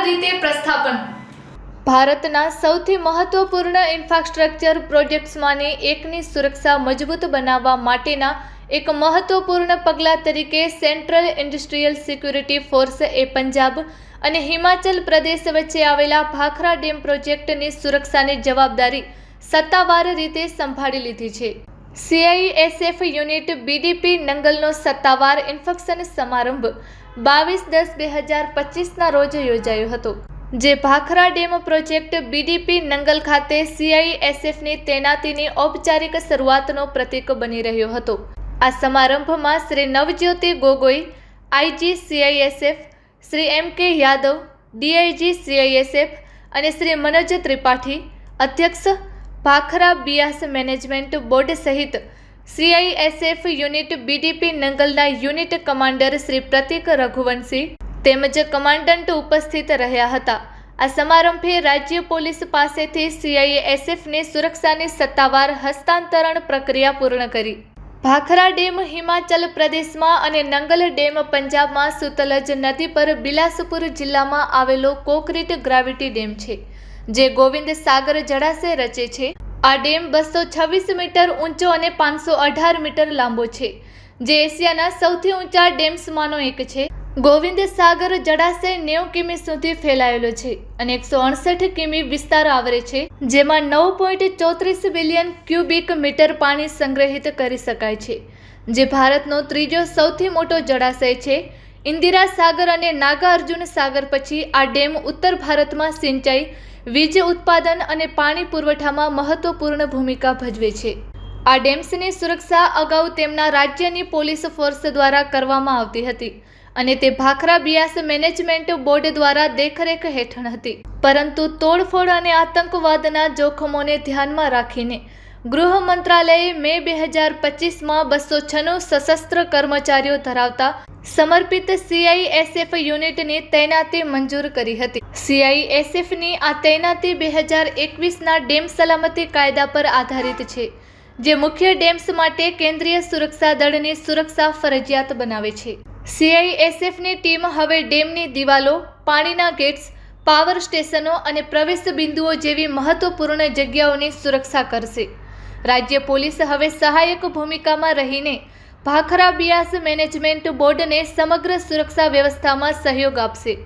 One ભારતના સૌથી મહત્વપૂર્ણ ઇન્ફ્રાસ્ટ્રક્ચર પ્રોજેક્ટ્સમાંની એકની સુરક્ષા મજબૂત બનાવવા માટેના એક મહત્વપૂર્ણ પગલાં તરીકે સેન્ટ્રલ ઇન્ડસ્ટ્રીયલ સિક્યુરિટી ફોર્સ એ પંજાબ અને હિમાચલ પ્રદેશ વચ્ચે આવેલા ભાખરા ડેમ પ્રોજેક્ટની સુરક્ષાની જવાબદારી સત્તાવાર રીતે સંભાળી લીધી છે. સીઆઈએસએફ યુનિટ બીડીપી નંગલનો સત્તાવાર ઇન્ફેક્શન સમારંભ બાવીસ દસ બે હજાર પચીસના રોજ યોજાયો હતો, જે ભાખરા ડેમ પ્રોજેક્ટ બીડીપી નંગલ ખાતે સીઆઈએસએફની તૈનાતીની ઔપચારિક શરૂઆતનો પ્રતીક બની રહ્યો હતો. આ સમારંભમાં Shri Navjyoti Gogoi IG CISF Shri M K Yadav DIG CISF અને શ્રી મનોજ ત્રિપાઠી, અધ્યક્ષ ભાખરા બિયાસ મેનેજમેન્ટ બોર્ડ સહિત સીઆઈએસએફ યુનિટ બીડીપી નંગલના યુનિટ કમાન્ડર શ્રી પ્રતિક રઘુવંશી તેમજ કમાન્ડન્ટ ઉપસ્થિત રહ્યા હતા. આ સમારંભે રાજ્ય પોલીસ પાસેથી સીઆઈએસએફની સુરક્ષાની સત્તાવાર હસ્તાંતરણ પ્રક્રિયા પૂર્ણ કરી. ભાખરા ડેમ હિમાચલ પ્રદેશમાં અને નંગલ ડેમ પંજાબમાં સુતલજ નદી પર બિલાસપુર જિલ્લામાં આવેલો કોકરીટ ગ્રાવિટી ડેમ છે. જે ગોવિંદ સાગર જળાશય રચે છે. આ ડેમ બસો છવ્વીસ મીટર ઊંચો અને પાંચસો અઢાર મીટર લાંબો છે, જે એશિયાના સૌથી ઊંચા ડેમ્સમાંનો એક છે. ગોવિંદ સાગર જળાશય નેવું કિમી સુધી ફેલાયેલો છે અને એકસો અડસઠ કિમી વિસ્તાર આવરે છે, જેમાં નવ પોઈન્ટ ચોત્રીસ બિલિયન ક્યુબિક મીટર પાણી સંગ્રહિત કરી શકાય છે, જે ભારતનો ત્રીજો સૌથી મોટો જળાશય છે. ઇન્દિરા સાગર અને નાગાર્જુન સાગર પછી આ ડેમ ઉત્તર ભારતમાં સિંચાઈ વીજ ઉત્પાદન અને પાણી પુરવઠામાં મહત્વપૂર્ણ ભૂમિકા ભજવે છે. આ ડેમ્સની સુરક્ષા અગાઉ તેમના રાજ્યની પોલીસ ફોર્સ દ્વારા કરવામાં આવતી હતી અને તે ભાખરા બિયાસ મેનેજમેન્ટ બોર્ડ દ્વારા દેખરેખ હેઠળ હતી. પરંતુ તોડફોડ અને આતંકવાદના જોખમોને ધ્યાનમાં રાખીને ગૃહ મંત્રાલયે મે બે હજાર પચીસમાં બસો છન્નું સશસ્ત્ર કર્મચારીઓ ધરાવતા સમર્પિત સીઆઈએસએફ યુનિટની તૈનાતી મંજૂર કરી હતી. સીઆઈએસએફની આ તૈનાતી બે હજાર એકવીસના ડેમ સલામતી કાયદા પર આધારિત છે, જે મુખ્ય ડેમ્સ માટે કેન્દ્રીય સુરક્ષા દળની સુરક્ષા ફરજિયાત બનાવે છે. સીઆઈએસએફની ટીમ હવે ડેમની દિવાલો, પાણીના ગેટ્સ, પાવર સ્ટેશનો અને પ્રવેશ બિંદુઓ જેવી મહત્વપૂર્ણ જગ્યાઓની સુરક્ષા કરશે. રાજ્ય પોલીસ હવે સહાયક ભૂમિકામાં રહીને ભાખરા બિયાસ મેનેજમેન્ટ બોર્ડને સમગ્ર સુરક્ષા વ્યવસ્થામાં સહયોગ આપશે.